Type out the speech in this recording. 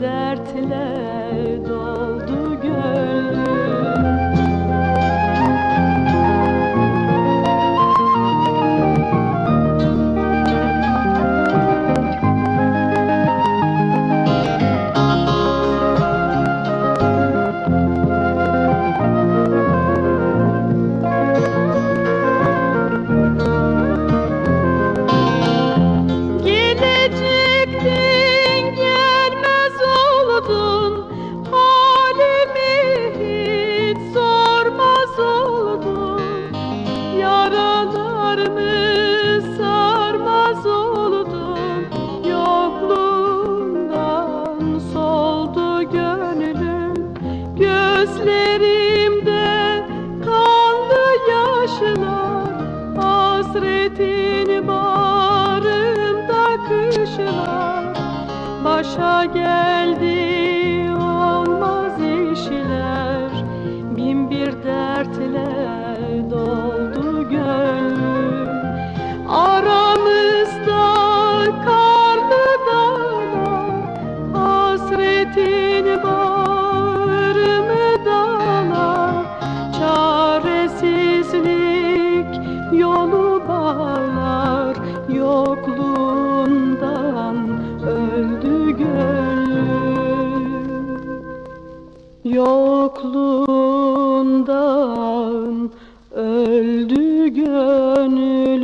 dertler. gözlerimde kanlı yaşlar Hasretin bağrımda kışlar Başa geldi Yokluğundan öldü gönül